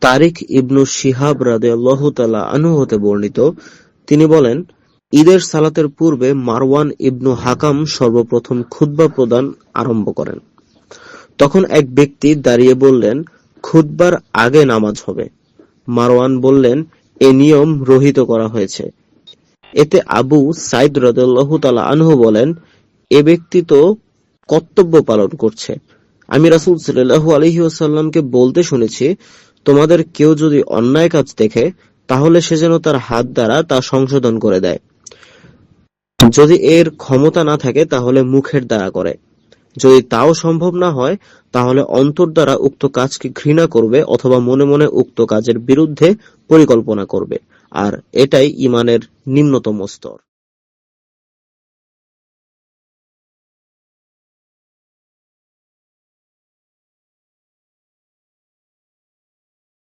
তারিক ইবনু শিহাব রাদিয়াল্লাহু তাআলা হতে বর্ণিত। তিনি বলেন, ঈদের সালাতের পূর্বে মারওয়ান ইবনু হাকাম সর্বপ্রথম খুতবা প্রদান আরম্ভ করেন। তখন এক ব্যক্তি দাঁড়িয়ে বললেন, খুতবার আগে নামাজ হবে। মারওয়ান বললেন, এ নিয়ম রহিত করা হয়েছে। এতে আবু সাইদ রাদিয়াল্লাহু তাআলা আনহু বলেন, এ ব্যক্তি তো কর্তব্য পালন করছে। আমি রাসূল সাল্লাল্লাহু আলাইহি ওয়াসাল্লামকে বলতে শুনেছি, তোমাদের কেউ যদি অন্যায় কাজ দেখে, তাহলে সে যেন তার হাত দ্বারা তা সংশোধন করে দেয়। যদি এর ক্ষমতা না থাকে, তাহলে মুখের দ্বারা করে। যদি তাও সম্ভব না হয়, তাহলে অন্তর দ্বারা উক্ত কাজকে ঘৃণা করবে অথবা মনে মনে উক্ত কাজের বিরুদ্ধে পরিকল্পনা করবে। আর এটাই ইমানের নিম্নতম স্তর।